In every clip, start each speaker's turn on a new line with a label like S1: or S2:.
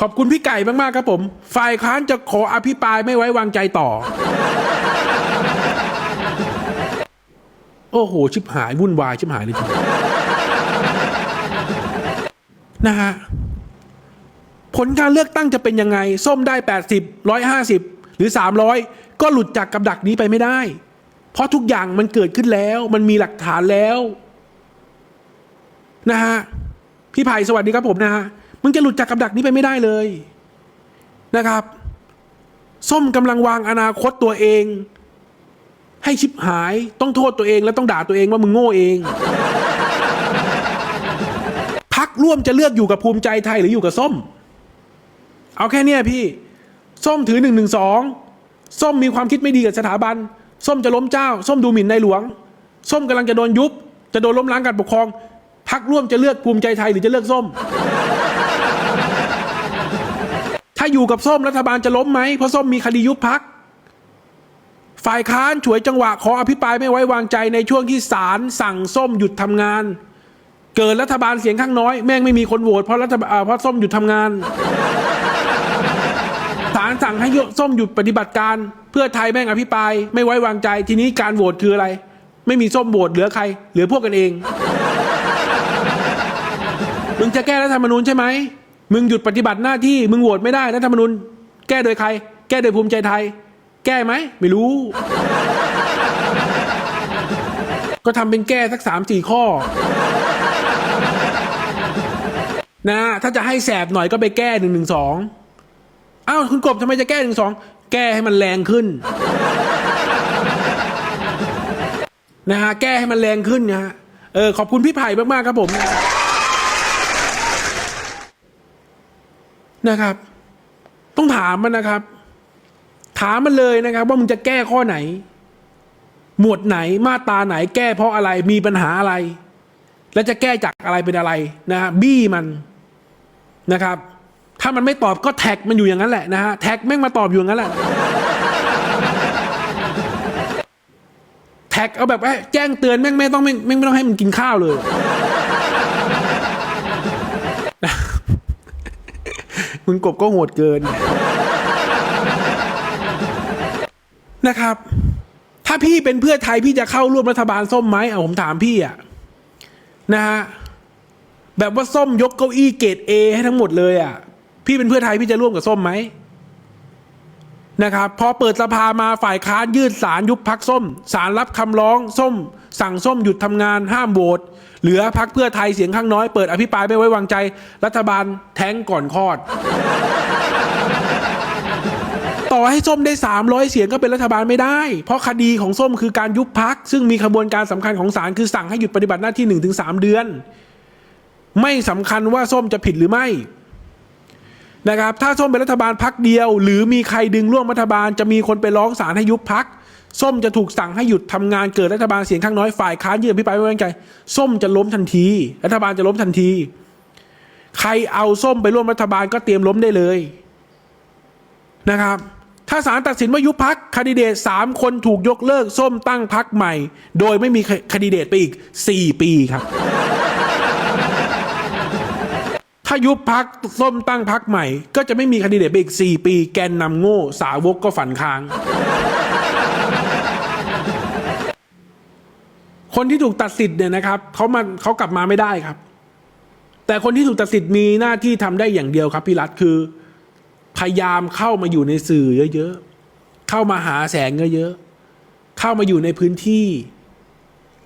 S1: ขอบคุณพี่ไก่มาก ๆ ครับผม ฝ่ายค้านจะขออภิปรายไม่ไว้วางใจต่อ โอ้โห ชิบหายวุ่นวาย ชิบหายเลยจริงนะฮะ ผลการเลือกตั้งจะเป็นยังไง ส้มได้ 80 150 หรือ 300 ก็หลุดจากกับดักนี้ไปไม่ได้ เพราะทุกอย่างมันเกิดขึ้นแล้ว มันมีหลักฐานแล้ว นะฮะ พี่ไผ่สวัสดีครับผมนะฮะมึงจะหลุดจากกับดักนี้ไปไม่ได้เลยนะครับ ส้มกำลังวางอนาคตตัวเอง ให้ชิบหายต้องโทษตัวเองและต้องด่าตัวเองว่ามึงโง่เองพักร่วมจะเลือกอยู่กับภูมิใจไทยหรืออยู่กับส้ม เอาแค่เนี้ยพี่ ส้มถือหนึ่งหนึ่งสองส้มมีความคิดไม่ดีกับสถาบัน ส้มจะล้มเจ้า ส้มดูหมิ่นในหลวง ส้มกำลังจะโดนยุบ จะโดนล้มล้างการปกครอง พักร่วมจะเลือกภูมิใจไทยหรือจะเลือกส้ม ถ้าอยู่กับส้มรัฐบาลจะล้มไหมเพราะส้มมีคดียุบพัก ฝ่ายค้านฉวยจังหวะขออภิปรายไม่ไว้วางใจในช่วงที่ศาลสั่งส้มหยุดทำงาน เกิดรัฐบาลเสียงข้างน้อยแม่งไม่มีคนโหวตเพราะรัฐบาลเพราะส้มหยุดทำงานศาลสั่งให้ส้มหยุดปฏิบัติการ เพื่อไทยแม่งอภิปราย ไม่ไว้วางใจทีนี้การโหวตคืออะไร ไม่มีส้มโหวตเหลือใคร เหลือพวกกันเอง มึงจะแก้รัฐธรรมนูญใช่ไหม มึงหยุดปฏิบัติหน้าที่ มึงโหวตไม่ได้รัฐธรรมนูญแก้โดยใคร แก้โดยภูมิใจไทย แก้ไหม ไม่รู้ ก็ทำเป็นแก้สักสามสี่ข้อ นะ ถ้าจะให้แสบหน่อยก็ไปแก้หนึ่งหนึ่งสองอ้าวคุณกบทำไมจะแก้หนึ่งสองแก้ให้มันแรงขึ้นนะฮะแก้ให้มันแรงขึ้นนะฮะเออขอบคุณพี่ไผ่มากๆครับผม นะครับ ต้องถามมันนะครับ ถามมันเลยนะครับ ว่ามึงจะแก้ข้อไหน หมวดไหนมาตาไหน แก้เพราะอะไรมีปัญหาอะไร แล้วจะแก้จากอะไรเป็นอะไรนะฮะบี้มันนะครับ ถ้ามันไม่ตอบก็แท็กมันอยู่อย่างนั้นแหละนะฮะแท็กแม่งมาตอบอยู่อย่างนั้นแหละแท็กเอาแบบแจ้งเตือนแม่งไม่ต้องแม่งแม่งไม่ต้องให้มันกินข้าวเลย มึงกบก็โหดเกิน นะครับ ถ้าพี่เป็นเพื่อไทยพี่จะเข้าร่วมรัฐบาลส้มไหมเอาผมถามพี่อะนะฮะแบบว่าส้มยกเก้าอี้เกรดเอให้ทั้งหมดเลยอะพี่เป็นเพื่อไทยพี่จะร่วมกับส้มไหมนะครับ พอเปิดสภามาฝ่ายค้านยื่นสารยุบพักส้มสารรับคำร้องส้ม สั่งส้มหยุดทำงานห้ามโหวตเหลือพักเพื่อไทยเสียงข้างน้อยเปิดอภิปรายไม่ไว้วางใจ รัฐบาลแท้งก่อนคลอด ต่อให้ส้มได้ 300 เสียงก็เป็นรัฐบาลไม่ได้ เพราะคดีของส้มคือการยุบพัก ซึ่งมีขบวนการสำคัญของศาลคือสั่งให้หยุดปฏิบัติหน้าที่ 1-3 เดือน ไม่สำคัญว่าส้มจะผิดหรือไม่นะครับถ้าส้มเป็นรัฐบาลพักเดียว หรือมีใครดึงร่วมรัฐบาลจะมีคนไปร้องศาลให้ยุบพัก ส้มจะถูกสั่งให้หยุดทำงานเกิดรัฐบาลเสียงข้างน้อยฝ่ายค้านยื่นอภิปรายไม่ไว้วางใจ ส้มจะล้มทันที รัฐบาลจะล้มทันที ใครเอาส้มไปร่วมรัฐบาลก็เตรียมล้มได้เลยนะครับ ถ้าศาลตัดสินว่ายุบพักคดีเดตสามคนถูกยกเลิกส้มตั้งพักใหม่ โดยไม่มีคดีเดตไปอีกสี่ปีครับ ถ้ายุบพักส้มตั้งพักใหม่ ก็จะไม่มีคดีเดตไปอีกสี่ปี แกนนำโง่ สาวกก็ฝันค้าง คนที่ถูกตัดสิทธิ์เนี่ยนะครับเขามาเขากลับมาไม่ได้ครับ แต่คนที่ถูกตัดสิทธิ์มีหน้าที่ทำได้อย่างเดียวครับพี่รัฐคือ พยายามเข้ามาอยู่ในสื่อเยอะๆเข้ามาหาแสงเยอะๆเข้ามาอยู่ในพื้นที่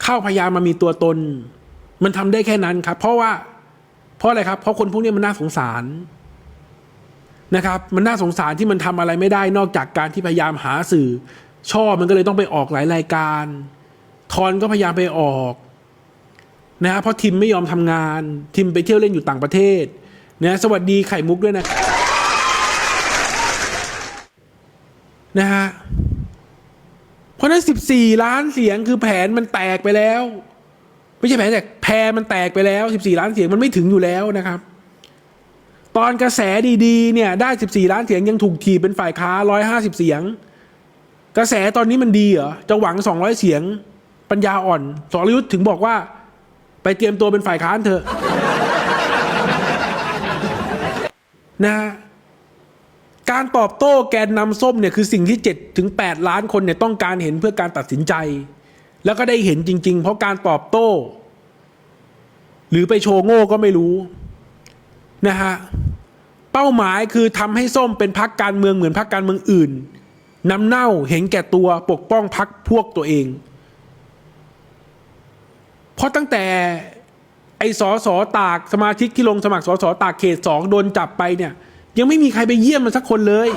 S1: เข้าพยายามมามีตัวตน มันทำได้แค่นั้นครับ เพราะว่าเพราะอะไรครับ เพราะคนพวกนี้มันน่าสงสารนะครับ มันน่าสงสารที่มันทำอะไรไม่ได้นอกจากการที่พยายามหาสื่อชอบมันก็เลยต้องไปออกหลายรายการ ทอนก็พยายามไปออกนะฮะเพราะทิมไม่ยอมทำงาน ทิมไปเที่ยวเล่นอยู่ต่างประเทศนะสวัสดีไข่มุกด้วยนะนะฮะเพราะนั้นสิบสี่ล้านเสียงคือแผนมันแตกไปแล้ว ไม่ใช่แผนแตกแพรมันแตกไปแล้วสิบสี่ล้านเสียงมันไม่ถึงอยู่แล้วนะครับ ตอนกระแสดีๆ เนี่ย ได้สิบสี่ล้านเสียงยังถูกถีเป็นฝ่ายค้าร้อยห้าสิบเสียง กระแสตอนนี้มันดีเหรอจะหวังสองร้อยเสียง ปัญญาอ่อนสรยุทธ์ถึงบอกว่า ไปเตรียมตัวเป็นฝ่ายค้านเถอะนะฮะการตอบโต้แกนนำส้มเนี่ยคือสิ่งที่7ถึง8ล้านคนเนี่ยต้องการเห็นเพื่อการตัดสินใจ แล้วก็ได้เห็นจริง ๆ เพราะการตอบโต้ หรือไปโชว์โง่ก็ไม่รู้นะฮะเป้าหมายคือทำให้ส้มเป็นพักการเมืองเหมือนพักการเมืองอื่นน้ำเน่าเห็นแก่ตัวปกป้องพักพวกตัวเอง เพราะตั้งแต่ไอ้สอสอตากสมาชิกที่ลงสมัครสอสอตากเขตสองโดนจับไปเนี่ย ยังไม่มีใครไปเยี่ยมมันสักคนเลย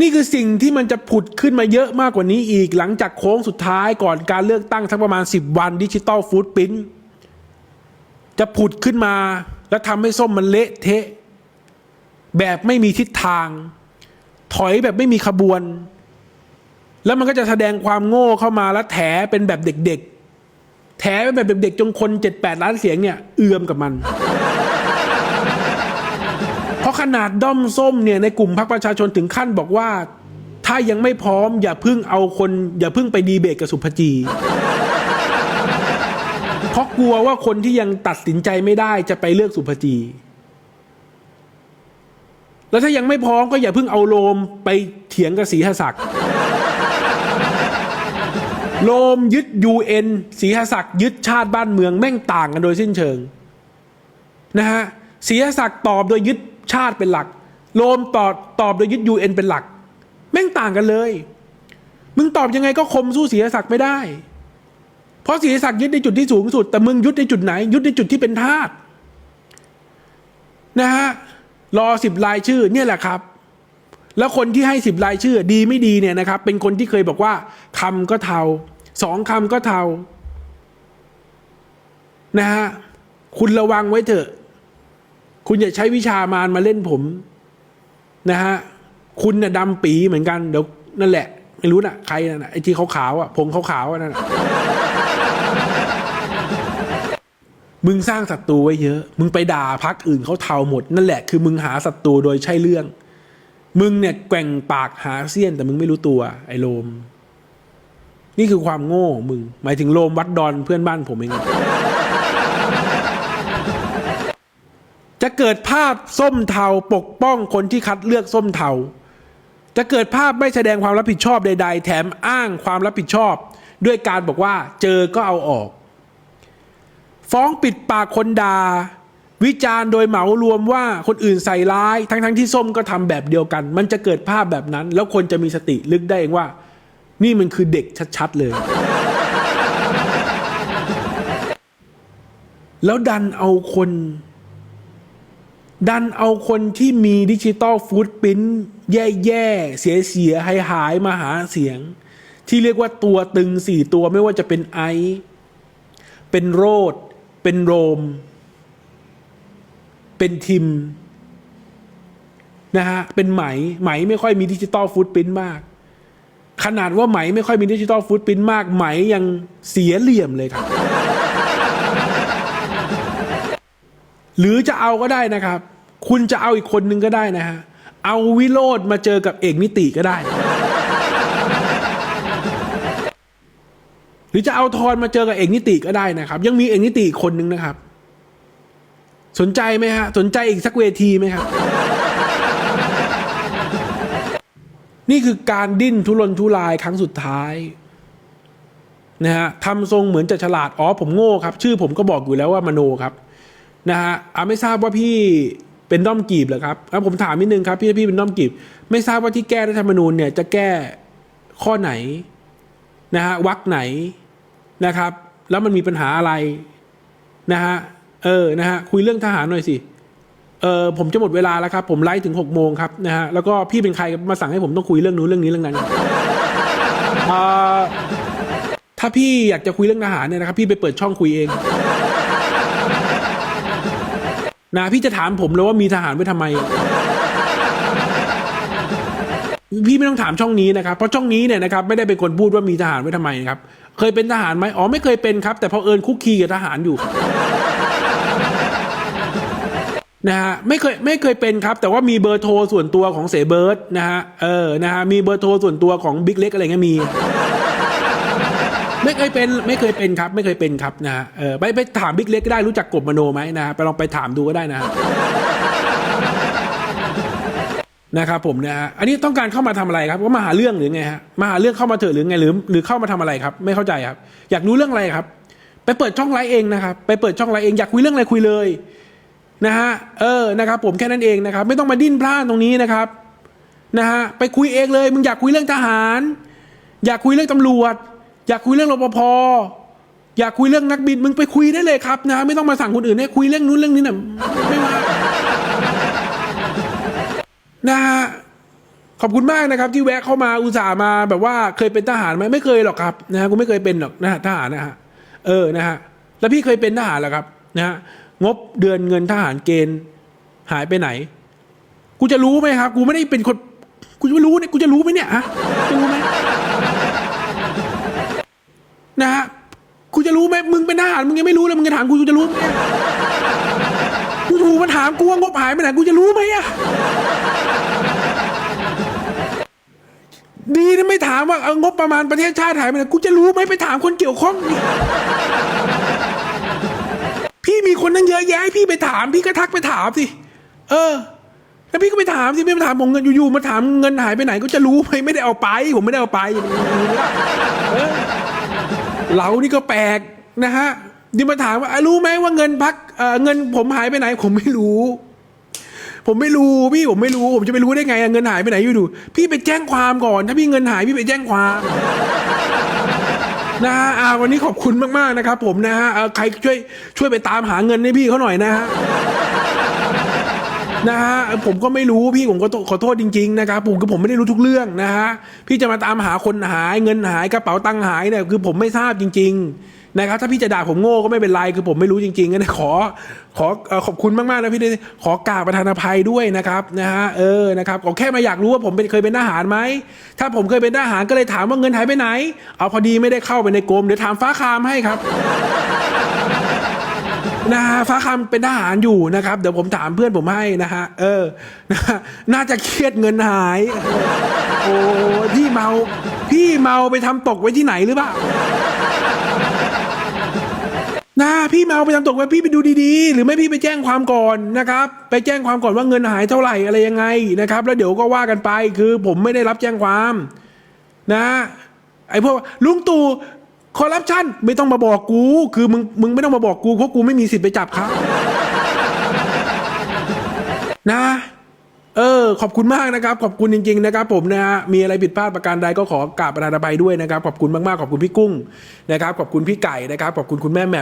S1: นี่คือสิ่งที่มันจะผุดขึ้นมาเยอะมากกว่านี้อีกหลังจากโค้งสุดท้ายก่อนการเลือกตั้งสักประมาณ 10 วันดิจิตอลฟูดปิ้นจะผุดขึ้นมาแล้วทำให้ส้มมันเละเทะ แบบไม่มีทิศทาง ถอยแบบไม่มีขบวน แล้วมันก็จะแสดงความโง่เข้ามาแล้วแถเป็นแบบเด็กๆ แถเป็นแบบเด็กๆจนคนเจ็ดแปดล้านเสียงเนี่ย เอื่อมกับมัน เพราะขนาดด้อมส้มเนี่ยในกลุ่มพรรคประชาชนถึงขั้นบอกว่า ถ้ายังไม่พร้อม อย่าเพึ่งเอาคน อย่าเพึ่งไปดีเบตกับสุภจีเพราะกลัวว่าคนที่ยังตัดสินใจไม่ได้จะไปเลือกสุภจี แล้วถ้ายังไม่พร้อมก็อย่าเพิ่งเอาโลมไปเถียงกับศรีหศักดิ์ โลมยึดยูเอ็นศรีหศักดิ์ยึดชาติบ้านเมืองแม่งต่างกันโดยสิ้นเชิงนะฮะศรีหศักดิ์ตอบโดยยึดชาติเป็นหลัก โลมตอบตอบโดยยึดยูเอ็นเป็นหลัก แม่งต่างกันเลย มึงตอบยังไงก็คมสู้ศรีหศักดิ์ไม่ได้ เพราะศรีหศักดิ์ยึดในจุดที่สูงสุด แต่มึงยึดในจุดไหนยึดในจุดที่เป็นธาตุนะฮะรอสิบรายชื่อเนี่ยแหละครับ แล้วคนที่ให้สิบรายชื่อดีไม่ดีเนี่ยนะครับ เป็นคนที่เคยบอกว่าคำก็เทาสองคำก็เทานะฮะคุณระวังไว้เถอะ คุณอย่าใช้วิชามารมาเล่นผม นะฮะคุณน่ะดำปีเหมือนกันเดี๋ยวนั่นแหละ ไม่รู้น่ะใครน่ะไอ้ที่ขาวๆอะผงขาวๆอะนั่นะมึงสร้างศัตรูไว้เยอะ มึงไปด่าพักอื่นเขาเทาหมด นั่นแหละคือมึงหาศัตรูโดยใช่เรื่อง มึงเนี่ยแกว่งปากหาเสี้ยน แต่มึงไม่รู้ตัว ไอ้โลม นี่คือความโง่ของมึง หมายถึงโลมวัดดอนเพื่อนบ้านผมเองจะเกิดภาพส้มเทาปกป้องคนที่คัดเลือกส้มเทาจะเกิดภาพไม่แสดงความรับผิดชอบใด ๆ แถมอ้างความรับผิดชอบ ด้วยการบอกว่าเจอก็เอาออก ฟ้องปิดปากคนดา่า วิจารณ์โดยเหมารวมว่าคนอื่นใส่ร้าย ทั้งๆทที่ส้มก็ทำแบบเดียวกัน มันจะเกิดภาพแบบนั้น แล้วคนจะมีสติลึกได้เองว่า นี่มันคือเด็กชัดๆเลย แล้วดันเอาคน ดันเอาคนที่มีดิจิตอลฟูดปรินแย่ๆ เสียๆหายหายมาหาเสียง ที่เรียกว่าตัวตึงสี่ตัวไม่ว่าจะเป็นไอซ์เป็นโรด เป็นโรม เป็นทิมนะฮะเป็นไหมไหมไม่ค่อยมีดิจิตอลฟูดปรินมาก ขนาดว่าไหมไม่ค่อยมีดิจิตอลฟูดปรินมาก ไหมยังเสียเหลี่ยมเลยครับ หรือจะเอาก็ได้นะครับ คุณจะเอาอีกคนนึงก็ได้นะฮะเอาวิโรธมาเจอกับเอกนิติก็ได้ หรือจะเอาทอนมาเจอกับเอกนิติก็ได้นะครับ ยังมีเอกนิติคนนึงนะครับ สนใจไหมฮะ สนใจอีกสักเวทีไหมครับ นี่คือการดิ้นทุรนทุรายครั้งสุดท้ายนะฮะทำทรงเหมือนจะฉลาด อ๋อผมโง่ครับ ชื่อผมก็บอกอยู่แล้วว่ามโนครับนะฮะอ่าไม่ทราบว่าพี่เป็นด้อมกีบเหรอครับอะผมถามนิดนึงครับ พี่พี่เป็นด้อมกีบ ไม่ทราบว่าที่แก้รัฐธรรมนูญเนี่ยจะแก้ข้อไหนนะฮะวรรคไหนนะครับ แล้วมันมีปัญหาอะไรนะฮะ เออนะฮะคุยเรื่องทหารหน่อยสิเออผมจะหมดเวลาแล้วครับ ผมไลฟ์ถึงหกโมงครับนะฮะแล้วก็พี่เป็นใครมาสั่งให้ผมต้องคุยเรื่องนู้นเรื่องนี้เรื่องนั้นถ้าพี่อยากจะคุยเรื่องทหารเนี่ยนะครับ พี่ไปเปิดช่องคุยเองนะพี่จะถามผมเลยว่ามีทหารไว้ทำไม พี่ไม่ต้องถามช่องนี้นะครับ เพราะช่องนี้เนี่ยนะครับไม่ได้เป็นคนพูดว่ามีทหารไว้ทำไมครับ เคยเป็นทหารไหมอ๋อไม่เคยเป็นครับ แต่พอเอิญคุกคีกับทหารอยู่ นะฮะไม่เคยไม่เคยเป็นครับ แต่ว่ามีเบอร์โทรส่วนตัวของเสเบิร์ดนะฮะเออนะฮะมีเบอร์โทรส่วนตัวของบิ๊กเล็กอะไรเงี้ยมี ไม่เคยเป็นไม่เคยเป็นครับ ไม่เคยเป็นครับนะฮะเออไปไปถามบิ๊กเล็กก็ได้รู้จักกบมโนไหมนะฮะไปลองไปถามดูก็ได้นะฮะนะครับผมนะฮะอันนี้ต้องการเข้ามาทำอะไรครับก็มาหาเรื่องหรือไงฮะมาหาเรื่องเข้ามาเถอะหรือไงหรือหรือเข้ามาทำอะไรครับ ไม่เข้าใจครับ อยากรู้เรื่องอะไรครับ ไปเปิดช่องไลฟ์เองนะครับ ไปเปิดช่องไลฟ์เองอยากคุยเรื่องอะไรคุยเลย นะฮะเออนะครับผมแค่นั้นเองนะครับ ไม่ต้องมาดิ้นพลาดตรงนี้นะครับนะฮะไปคุยเองเลยมึงอยากคุยเรื่องทหาร อยากคุยเรื่องตำรวจ อยากคุยเรื่องรปภอยากคุยเรื่องนักบินมึงไปคุยได้เลยครับนะไม่ต้องมาสั่งคนอื่นให้คุยเรื่องนู้นเรื่องนี้นะไม่ว่านะฮะขอบคุณมากนะครับ ที่แวะเข้ามาอุตส่าห์มาแบบว่าเคยเป็นทหารไหมไม่เคยหรอกครับนะฮะกูไม่เคยเป็นหรอกนะฮะทหารนะฮะเออนะฮะแล้วพี่เคยเป็นทหารเหรอครับนะฮะ งบเดือนเงินทหารเกณฑ์หายไปไหน กูจะรู้ไหมครับ กูไม่ได้เป็นคนกูจะไม่รู้เนี่ยกูจะรู้ไหมเนี่ยฮะจะรู้ไหมนะฮะกูจะรู้ไหมมึงเป็นทหารมึงยังไม่รู้เลยมึงจะถามกูกูจะรู้ไหมกูถูกมาถามกูว่างบหายไปไหนกูจะรู้ไหมอะดีนะไม่ถามว่าเอางบประมาณประเทศชาติหายไปไหนกูจะรู้ไหมไปถามคนเกี่ยวข้องดิ พี่มีคนนั่งเยอะแยะพี่ไปถาม พี่ก็ทักไปถามสิเออ แล้วพี่ก็ไปถามสิพี่มาถามผมเงินอยู่ๆมาถามเงินหายไปไหนก็จะรู้ไหมไม่ได้เอาไป ผมไม่ได้เอาไปเออเรานี่ก็แปลกนะฮะนี่มาถามว่ารู้ไหมว่าเงินพักเอ่อเงินผมหายไปไหน ผมไม่รู้ ผมไม่รู้พี่ผมไม่รู้ ผมจะไปรู้ได้ไงเงินหายไปไหนอยู่ดูพี่ไปแจ้งความก่อน ถ้าพี่เงินหายพี่ไปแจ้งความ นะฮะอ่าวันนี้ขอบคุณมากๆนะครับ ผมนะฮะอ่อใครช่วยช่วยไปตามหาเงินให้พี่เขาหน่อยนะฮะนะฮะผมก็ไม่รู้พี่ผมก็ขอโทษจริง ๆ นะครับผมคือผมไม่ได้รู้ทุกเรื่องนะฮะพี่จะมาตามหาคนหายเงินหายกระเป๋าตังค์หายเนี่ยคือผมไม่ทราบจริง ๆ นะครับถ้าพี่จะด่าผมโง่ก็ไม่เป็นไรคือผมไม่รู้จริงๆนะขอขอขอบคุณมากๆนะพี่ได้ขอกราบประธานอภัยด้วยนะครับนะฮะเออนะครับขอแค่มาอยากรู้ว่าผมเป็นเคยเป็นทหารไหมถ้าผมเคยเป็นทหารก็เลยถามว่าเงินหายไปไหน เอาพอดีไม่ได้เข้าไปในกรมเดี๋ยวถามฟ้าคามให้ครับนะฮะฟ้าคำเป็นทหารอยู่นะครับ เดี๋ยวผมถามเพื่อนผมให้นะฮะเออนะฮะน่าจะเครียดเงินหาย โอ้พี่เมา พี่เมาไปทำตกไว้ที่ไหนหรือเปล่า นะพี่เมาไปทำตกไว้พี่ไปดูดีๆ หรือไม่พี่ไปแจ้งความก่อนนะครับ ไปแจ้งความก่อนว่าเงินหายเท่าไหร่อะไรยังไงนะครับ แล้วเดี๋ยวก็ว่ากันไปคือผมไม่ได้รับแจ้งความ นะไอ้พวกลุงตู่คอร์รัปชันไม่ต้องมาบอกกู คือมึงมึงไม่ต้องมาบอกกูเพราะกูไม่มีสิทธิ์ไปจับเขานะ เออ ขอบคุณมากนะครับ ขอบคุณจริง ๆ นะครับ ผมนะฮะมีอะไรผิดพลาดประการใดก็ขอกราบประธานอภัยด้วยนะครับ ขอบคุณมากๆขอบคุณพี่กุ้งนะครับ ขอบคุณพี่ไก่นะครับ ขอบคุณคุณแม่แหม่ม